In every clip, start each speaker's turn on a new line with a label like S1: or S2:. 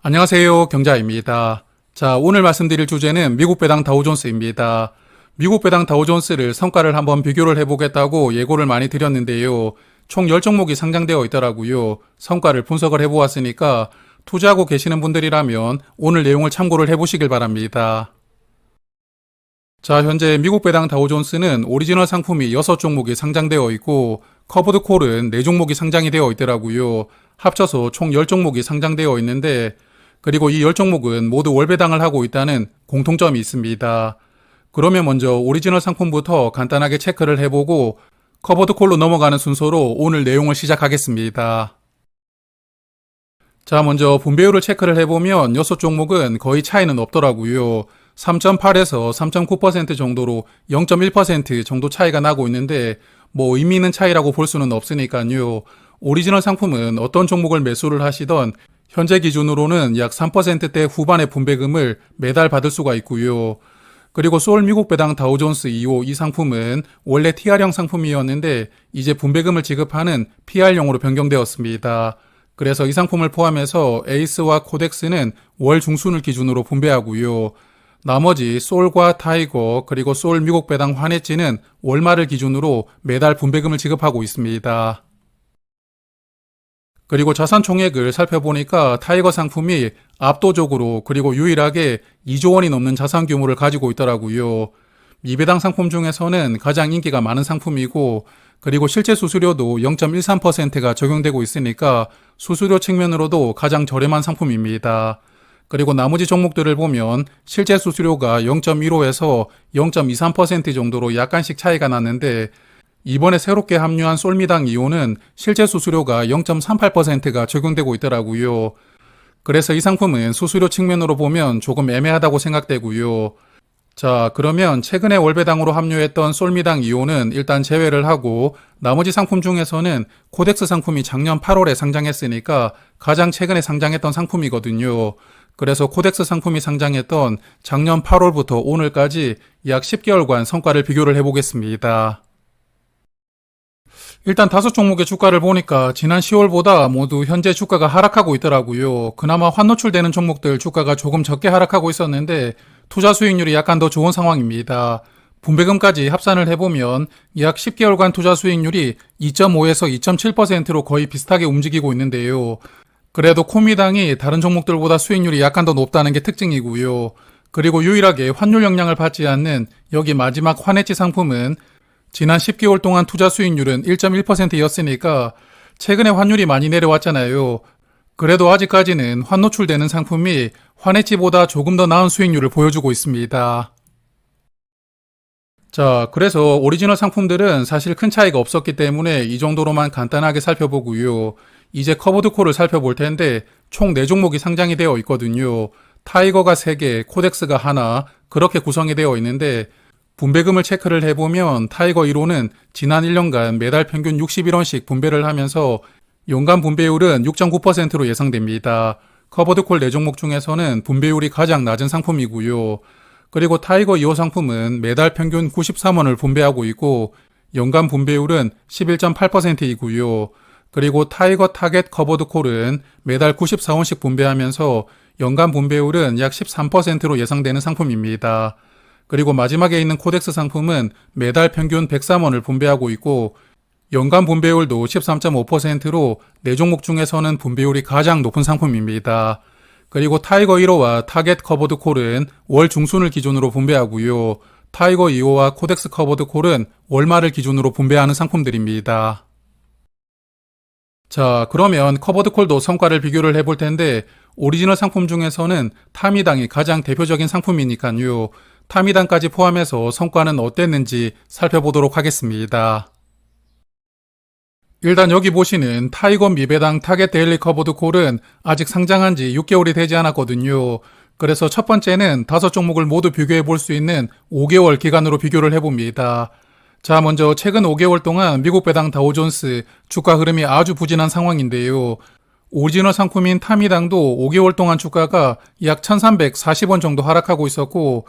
S1: 안녕하세요. 경자입니다. 자, 오늘 말씀드릴 주제는 미국 배당 다우존스입니다. 미국 배당 다우존스를 성과를 한번 비교를 해보겠다고 예고를 많이 드렸는데요. 총 10종목이 상장되어 있더라고요. 성과를 분석을 해보았으니까 투자하고 계시는 분들이라면 오늘 내용을 참고를 해보시길 바랍니다. 자, 현재 미국 배당 다우존스는 오리지널 상품이 6종목이 상장되어 있고 커브드 콜은 4종목이 상장이 되어 있더라고요. 합쳐서 총 10종목이 상장되어 있는데 그리고 이 10종목은 모두 월배당을 하고 있다는 공통점이 있습니다. 그러면 먼저 오리지널 상품부터 간단하게 체크를 해보고 커버드 콜로 넘어가는 순서로 오늘 내용을 시작하겠습니다. 자, 먼저 분배율을 체크를 해보면 6종목은 거의 차이는 없더라고요. 3.8에서 3.9% 정도로 0.1% 정도 차이가 나고 있는데 뭐 의미 있는 차이라고 볼 수는 없으니까요. 오리지널 상품은 어떤 종목을 매수를 하시던 현재 기준으로는 약 3%대 후반의 분배금을 매달 받을 수가 있고요. 그리고 소울 미국 배당 다우존스 2호 이 상품은 원래 TR형 상품이었는데 이제 분배금을 지급하는 PR용으로 변경되었습니다. 그래서 이 상품을 포함해서 에이스와 코덱스는 월 중순을 기준으로 분배하고요. 나머지 솔과 타이거 그리고 솔 미국 배당 환해지는 월말을 기준으로 매달 분배금을 지급하고 있습니다. 그리고 자산 총액을 살펴보니까 타이거 상품이 압도적으로 그리고 유일하게 2조 원이 넘는 자산 규모를 가지고 있더라고요. 미배당 상품 중에서는 가장 인기가 많은 상품이고 그리고 실제 수수료도 0.13%가 적용되고 있으니까 수수료 측면으로도 가장 저렴한 상품입니다. 그리고 나머지 종목들을 보면 실제 수수료가 0.15에서 0.23% 정도로 약간씩 차이가 나는데 이번에 새롭게 합류한 솔미당 2호는 실제 수수료가 0.38%가 적용되고 있더라고요. 그래서 이 상품은 수수료 측면으로 보면 조금 애매하다고 생각되고요. 자, 그러면 최근에 월배당으로 합류했던 솔미당 2호는 일단 제외를 하고 나머지 상품 중에서는 코덱스 상품이 작년 8월에 상장했으니까 가장 최근에 상장했던 상품이거든요. 그래서 코덱스 상품이 상장했던 작년 8월부터 오늘까지 약 10개월간 성과를 비교를 해보겠습니다. 일단 다섯 종목의 주가를 보니까 지난 10월보다 모두 현재 주가가 하락하고 있더라고요. 그나마 환노출되는 종목들 주가가 조금 적게 하락하고 있었는데 투자 수익률이 약간 더 좋은 상황입니다. 분배금까지 합산을 해보면 약 10개월간 투자 수익률이 2.5에서 2.7%로 거의 비슷하게 움직이고 있는데요. 그래도 코미당이 다른 종목들보다 수익률이 약간 더 높다는 게 특징이고요. 그리고 유일하게 환율 영향을 받지 않는 여기 마지막 환해지 상품은 지난 10개월 동안 투자 수익률은 1.1%였으니까 최근에 환율이 많이 내려왔잖아요. 그래도 아직까지는 환노출되는 상품이 환해지보다 조금 더 나은 수익률을 보여주고 있습니다. 자, 그래서 오리지널 상품들은 사실 큰 차이가 없었기 때문에 이 정도로만 간단하게 살펴보고요. 이제 커버드 콜을 살펴볼 텐데 총 4종목이 상장이 되어 있거든요. 타이거가 3개, 코덱스가 하나, 그렇게 구성이 되어 있는데 분배금을 체크를 해보면 타이거 1호는 지난 1년간 매달 평균 61원씩 분배를 하면서 연간 분배율은 6.9%로 예상됩니다. 커버드콜 4종목 중에서는 분배율이 가장 낮은 상품이고요. 그리고 타이거 2호 상품은 매달 평균 93원을 분배하고 있고 연간 분배율은 11.8%이고요. 그리고 타이거 타겟 커버드콜은 매달 94원씩 분배하면서 연간 분배율은 약 13%로 예상되는 상품입니다. 그리고 마지막에 있는 코덱스 상품은 매달 평균 103원을 분배하고 있고 연간 분배율도 13.5%로 4종목 중에서는 분배율이 가장 높은 상품입니다. 그리고 타이거 1호와 타겟 커버드 콜은 월 중순을 기준으로 분배하고요. 타이거 2호와 코덱스 커버드 콜은 월말을 기준으로 분배하는 상품들입니다. 자, 그러면 커버드 콜도 성과를 비교를 해볼 텐데 오리지널 상품 중에서는 타미당이 가장 대표적인 상품이니까요. 타미당까지 포함해서 성과는 어땠는지 살펴보도록 하겠습니다. 일단 여기 보시는 타이거 미배당 타겟 데일리 커버드 콜은 아직 상장한 지 6개월이 되지 않았거든요. 그래서 첫 번째는 다섯 종목을 모두 비교해 볼 수 있는 5개월 기간으로 비교를 해봅니다. 자, 먼저 최근 5개월 동안 미국 배당 다우존스 주가 흐름이 아주 부진한 상황인데요. 오리지널 상품인 타미당도 5개월 동안 주가가 약 1340원 정도 하락하고 있었고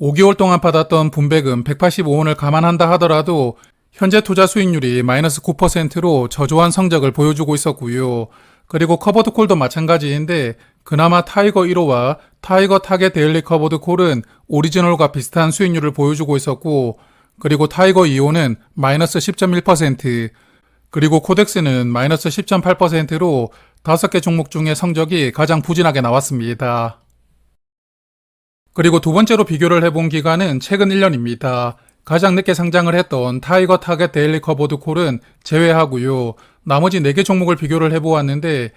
S1: 5개월 동안 받았던 분배금 185원을 감안한다 하더라도 현재 투자 수익률이 마이너스 9%로 저조한 성적을 보여주고 있었고요. 그리고 커버드 콜도 마찬가지인데 그나마 타이거 1호와 타이거 타겟 데일리 커버드 콜은 오리지널과 비슷한 수익률을 보여주고 있었고, 그리고 타이거 2호는 마이너스 10.1%, 그리고 코덱스는 마이너스 10.8%로 다섯 개 종목 중에 성적이 가장 부진하게 나왔습니다. 그리고 두 번째로 비교를 해본 기간은 최근 1년입니다. 가장 늦게 상장을 했던 타이거 타겟 데일리 커버드 콜은 제외하고요. 나머지 4개 종목을 비교를 해보았는데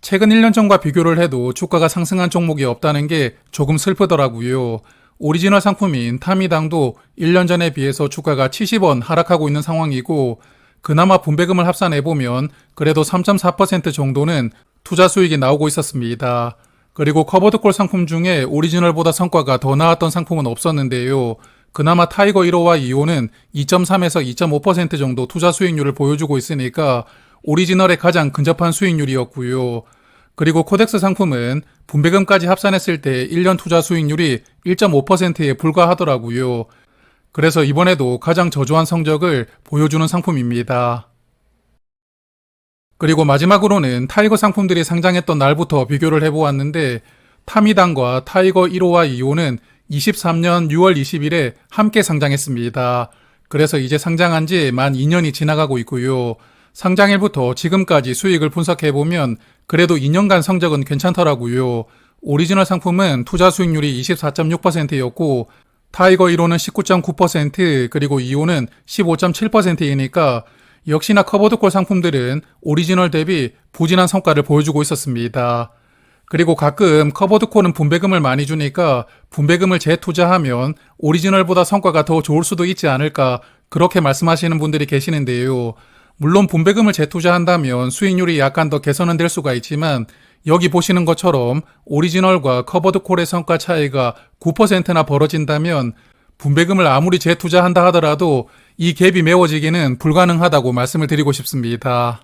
S1: 최근 1년 전과 비교를 해도 주가가 상승한 종목이 없다는 게 조금 슬프더라고요. 오리지널 상품인 타미당도 1년 전에 비해서 주가가 70원 하락하고 있는 상황이고 그나마 분배금을 합산해보면 그래도 3.4% 정도는 투자 수익이 나오고 있었습니다. 그리고 커버드콜 상품 중에 오리지널보다 성과가 더 나았던 상품은 없었는데요. 그나마 타이거 1호와 2호는 2.3에서 2.5% 정도 투자 수익률을 보여주고 있으니까 오리지널에 가장 근접한 수익률이었고요. 그리고 코덱스 상품은 분배금까지 합산했을 때 1년 투자 수익률이 1.5%에 불과하더라고요. 그래서 이번에도 가장 저조한 성적을 보여주는 상품입니다. 그리고 마지막으로는 타이거 상품들이 상장했던 날부터 비교를 해보았는데 타미당과 타이거 1호와 2호는 23년 6월 20일에 함께 상장했습니다. 그래서 이제 상장한 지 만 2년이 지나가고 있고요. 상장일부터 지금까지 수익을 분석해보면 그래도 2년간 성적은 괜찮더라고요. 오리지널 상품은 투자 수익률이 24.6%였고 타이거 1호는 19.9% 그리고 2호는 15.7%이니까 역시나 커버드콜 상품들은 오리지널 대비 부진한 성과를 보여주고 있었습니다. 그리고 가끔 커버드콜은 분배금을 많이 주니까 분배금을 재투자하면 오리지널보다 성과가 더 좋을 수도 있지 않을까 그렇게 말씀하시는 분들이 계시는데요. 물론 분배금을 재투자한다면 수익률이 약간 더 개선은 될 수가 있지만 여기 보시는 것처럼 오리지널과 커버드콜의 성과 차이가 9%나 벌어진다면 분배금을 아무리 재투자한다 하더라도 이 갭이 메워지기는 불가능하다고 말씀을 드리고 싶습니다.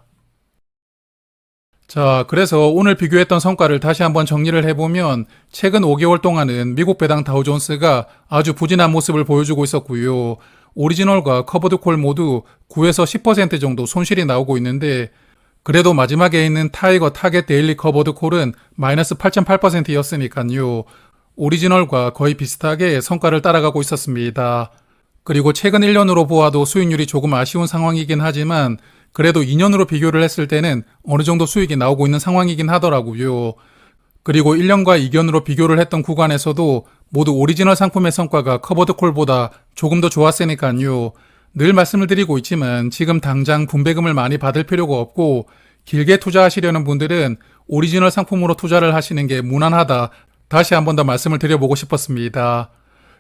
S1: 자, 그래서 오늘 비교했던 성과를 다시 한번 정리를 해보면 최근 5개월 동안은 미국 배당 다우존스가 아주 부진한 모습을 보여주고 있었고요. 오리지널과 커버드 콜 모두 9에서 10% 정도 손실이 나오고 있는데 그래도 마지막에 있는 타이거 타겟 데일리 커버드 콜은 마이너스 8.8%였으니까요. 오리지널과 거의 비슷하게 성과를 따라가고 있었습니다. 그리고 최근 1년으로 보아도 수익률이 조금 아쉬운 상황이긴 하지만 그래도 2년으로 비교를 했을 때는 어느 정도 수익이 나오고 있는 상황이긴 하더라고요. 그리고 1년과 2년으로 비교를 했던 구간에서도 모두 오리지널 상품의 성과가 커버드 콜보다 조금 더 좋았으니까요. 늘 말씀을 드리고 있지만 지금 당장 분배금을 많이 받을 필요가 없고 길게 투자하시려는 분들은 오리지널 상품으로 투자를 하시는 게 무난하다. 다시 한 번 더 말씀을 드려보고 싶었습니다.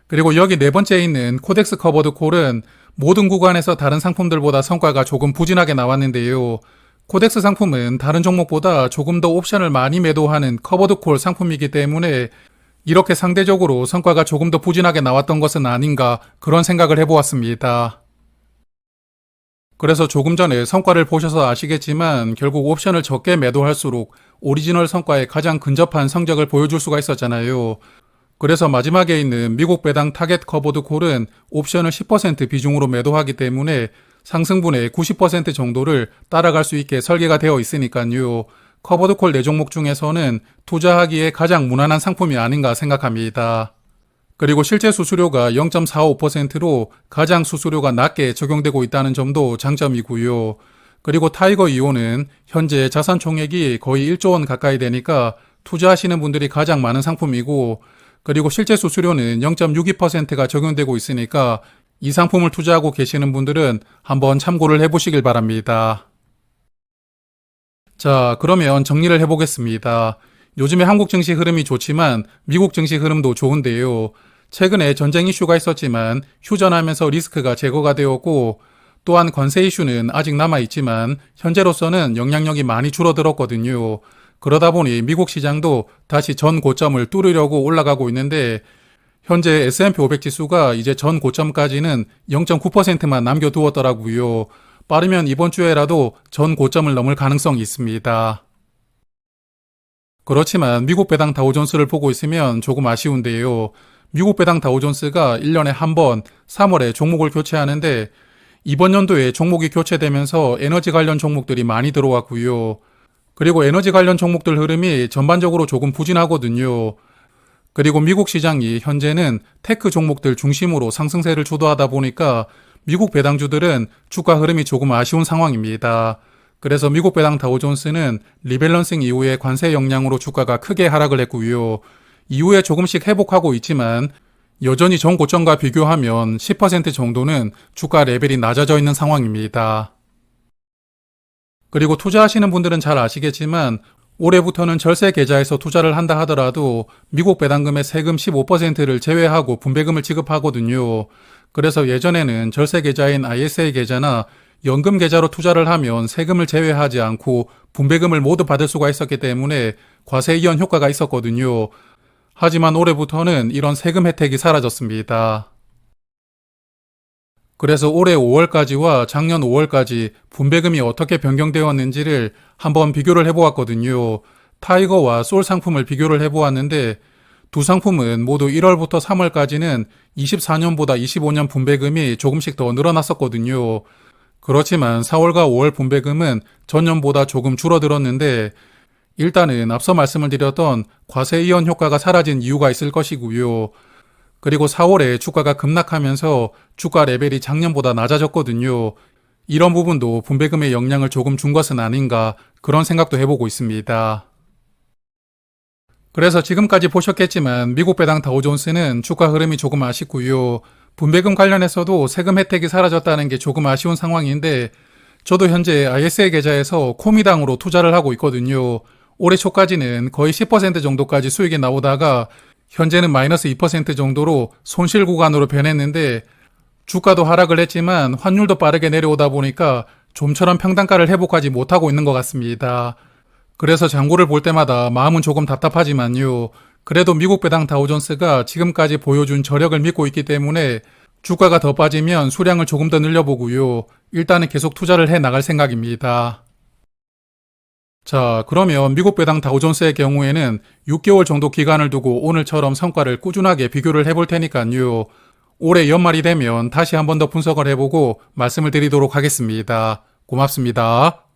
S1: 그리고 여기 네 번째에 있는 코덱스 커버드 콜은 모든 구간에서 다른 상품들보다 성과가 조금 부진하게 나왔는데요. 코덱스 상품은 다른 종목보다 조금 더 옵션을 많이 매도하는 커버드 콜 상품이기 때문에 이렇게 상대적으로 성과가 조금 더 부진하게 나왔던 것은 아닌가 그런 생각을 해보았습니다. 그래서 조금 전에 성과를 보셔서 아시겠지만 결국 옵션을 적게 매도할수록 오리지널 성과에 가장 근접한 성적을 보여줄 수가 있었잖아요. 그래서 마지막에 있는 미국 배당 타겟 커버드 콜은 옵션을 10% 비중으로 매도하기 때문에 상승분의 90% 정도를 따라갈 수 있게 설계가 되어 있으니까요. 커버드 콜 4종목 중에서는 투자하기에 가장 무난한 상품이 아닌가 생각합니다. 그리고 실제 수수료가 0.45%로 가장 수수료가 낮게 적용되고 있다는 점도 장점이고요. 그리고 타이거 2호는 현재 자산 총액이 거의 1조 원 가까이 되니까 투자하시는 분들이 가장 많은 상품이고 그리고 실제 수수료는 0.62%가 적용되고 있으니까 이 상품을 투자하고 계시는 분들은 한번 참고를 해보시길 바랍니다. 자, 그러면 정리를 해보겠습니다. 요즘에 한국 증시 흐름이 좋지만 미국 증시 흐름도 좋은데요. 최근에 전쟁 이슈가 있었지만 휴전하면서 리스크가 제거가 되었고 또한 관세 이슈는 아직 남아 있지만 현재로서는 영향력이 많이 줄어들었거든요. 그러다 보니 미국 시장도 다시 전 고점을 뚫으려고 올라가고 있는데 현재 S&P 500 지수가 이제 전 고점까지는 0.9%만 남겨두었더라고요. 빠르면 이번 주에라도 전 고점을 넘을 가능성이 있습니다. 그렇지만 미국 배당 다우존스를 보고 있으면 조금 아쉬운데요. 미국 배당 다우존스가 1년에 한 번 3월에 종목을 교체하는데 이번 연도에 종목이 교체되면서 에너지 관련 종목들이 많이 들어왔고요. 그리고 에너지 관련 종목들 흐름이 전반적으로 조금 부진하거든요. 그리고 미국 시장이 현재는 테크 종목들 중심으로 상승세를 주도하다 보니까 미국 배당주들은 주가 흐름이 조금 아쉬운 상황입니다. 그래서 미국 배당 다우존스는 리밸런싱 이후에 관세 영향으로 주가가 크게 하락을 했고요. 이후에 조금씩 회복하고 있지만 여전히 전 고점과 비교하면 10% 정도는 주가 레벨이 낮아져 있는 상황입니다. 그리고 투자하시는 분들은 잘 아시겠지만 올해부터는 절세 계좌에서 투자를 한다 하더라도 미국 배당금의 세금 15%를 제외하고 분배금을 지급하거든요. 그래서 예전에는 절세 계좌인 ISA 계좌나 연금 계좌로 투자를 하면 세금을 제외하지 않고 분배금을 모두 받을 수가 있었기 때문에 과세 이연 효과가 있었거든요. 하지만 올해부터는 이런 세금 혜택이 사라졌습니다. 그래서 올해 5월까지와 작년 5월까지 분배금이 어떻게 변경되었는지를 한번 비교를 해보았거든요. 타이거와 솔 상품을 비교를 해보았는데 두 상품은 모두 1월부터 3월까지는 24년보다 25년 분배금이 조금씩 더 늘어났었거든요. 그렇지만 4월과 5월 분배금은 전년보다 조금 줄어들었는데 일단은 앞서 말씀을 드렸던 과세 이연 효과가 사라진 이유가 있을 것이고요. 그리고 4월에 주가가 급락하면서 주가 레벨이 작년보다 낮아졌거든요. 이런 부분도 분배금의 영향을 조금 준 것은 아닌가 그런 생각도 해보고 있습니다. 그래서 지금까지 보셨겠지만 미국 배당 다우존스는 주가 흐름이 조금 아쉽고요. 분배금 관련해서도 세금 혜택이 사라졌다는 게 조금 아쉬운 상황인데 저도 현재 ISA 계좌에서 코미당으로 투자를 하고 있거든요. 올해 초까지는 거의 10% 정도까지 수익이 나오다가 현재는 마이너스 2% 정도로 손실 구간으로 변했는데 주가도 하락을 했지만 환율도 빠르게 내려오다 보니까 좀처럼 평단가를 회복하지 못하고 있는 것 같습니다. 그래서 장고를 볼 때마다 마음은 조금 답답하지만요. 그래도 미국 배당 다우존스가 지금까지 보여준 저력을 믿고 있기 때문에 주가가 더 빠지면 수량을 조금 더 늘려보고요. 일단은 계속 투자를 해 나갈 생각입니다. 자, 그러면 미국 배당 다우존스의 경우에는 6개월 정도 기간을 두고 오늘처럼 성과를 꾸준하게 비교를 해볼 테니까요. 올해 연말이 되면 다시 한 번 더 분석을 해보고 말씀을 드리도록 하겠습니다. 고맙습니다.